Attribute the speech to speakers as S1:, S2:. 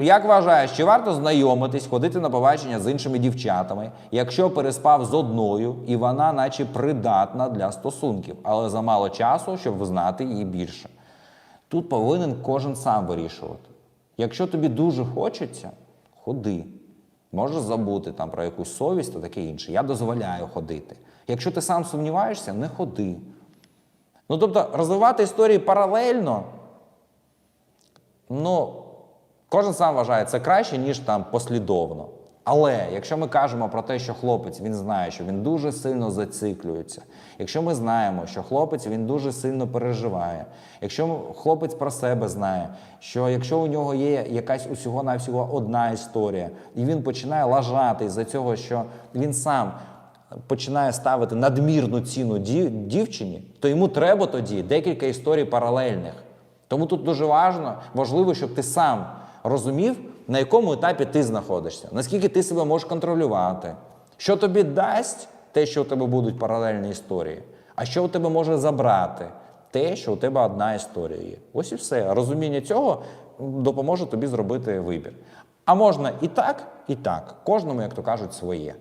S1: Як вважаєш, чи варто знайомитись, ходити на побачення з іншими дівчатами, якщо переспав з одною і вона, наче придатна для стосунків, але замало часу, щоб знати її більше? Тут повинен кожен сам вирішувати. Якщо тобі дуже хочеться, ходи. Можеш забути там про якусь совість та таке інше. Я дозволяю ходити. Якщо ти сам сумніваєшся, не ходи. Ну тобто розвивати історії паралельно, ну, кожен сам вважає це краще, ніж там послідовно. Але якщо ми кажемо про те, що хлопець він знає, що він дуже сильно зациклюється, якщо ми знаємо, що хлопець він дуже сильно переживає, якщо хлопець про себе знає, що якщо у нього є якась усього навсього одна історія, і він починає лажати із-за цього, що він сам починає ставити надмірну ціну дів- дівчині, то йому треба тоді декілька історій паралельних. Тому тут дуже важно, важливо, щоб ти сам розумів, на якому етапі ти знаходишся, наскільки ти себе можеш контролювати, що тобі дасть те, що у тебе будуть паралельні історії, а що у тебе може забрати те, що у тебе одна історія є. Ось і все. Розуміння цього допоможе тобі зробити вибір. А можна і так, і так. Кожному, як то кажуть, своє.